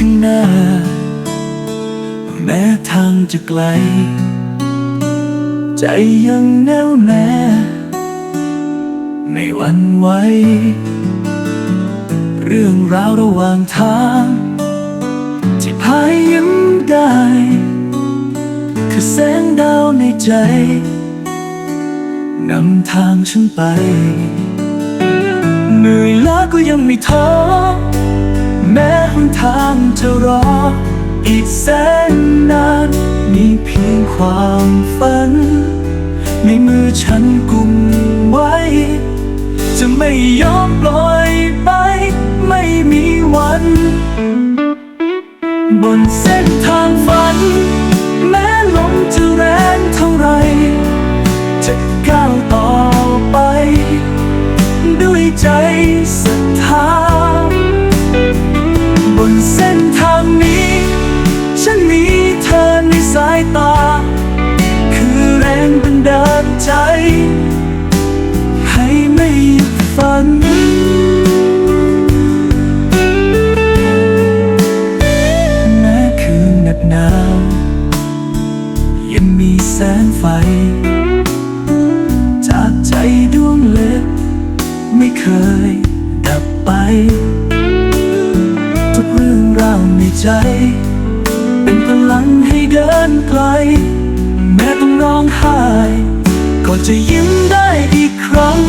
แม้ทางจะไกล ใจยังแน่วแน่ไม่หวั่นไหวเรื่องราวระหว่างทางที่พายยิ้มได้ คือแสงดาวในใจนำทางฉันไป เหนื่อยล้าก็ยังไม่ท้อ นทางจะรอ อีกแสนนาน มีเพียงความฝัน ในมือฉันกุมไว้ จะไม่ยอมปล่อยไป ไม่มีวัน บนเส้นทางฝัน ใจ ให้ไม่หยุดฝันแม้คืนหน็บหนาว ยังมีแสงไฟ จากใจดวงเล็ก ไม่เคยดับไป ทุกเรื่องราวในใจ เป็นพลังให้เดินไกลแม้ต้องร้องไห้ ก็จะยิ้มได้อีกครั้ง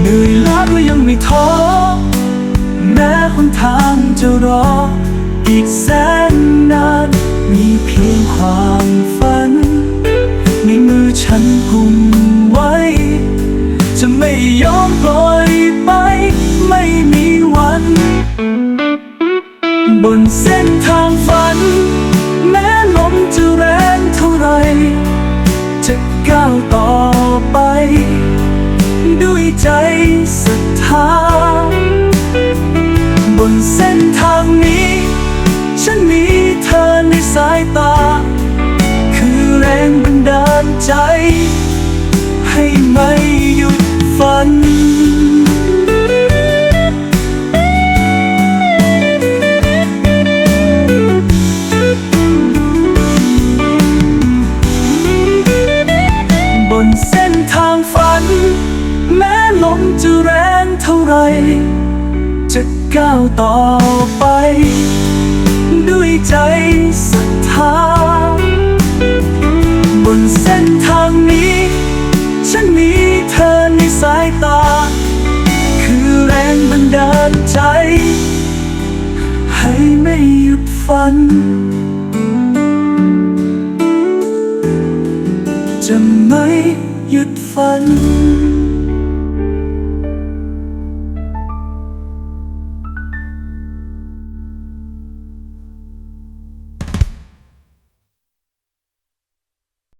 เหนื่อยล้าก็ยังไม่ท้อ แม้หนทางจะรอ อีกแสนนาน มีเพียงความฝัน ในมือฉันกุมไว้ จะไม่ยอมปล่อยไป ไม่มีวัน บนเส้นทางฝัน บนเส้นทางนี้ ฉันมีเธอในสายตา คือแรงบันดาลใจ ให้ไม่หยุดฝันบนเส้นทางฝัน แม้ลมจะแรงเท่าไร จะก้าวต่อไป ด้วยใจศรัทธา บนเส้นทางนี้ ฉันมีเธอในสายตา คือแรงบันดาลใจ ให้ไม่หยุดฝันจะไม่หยุดฝัน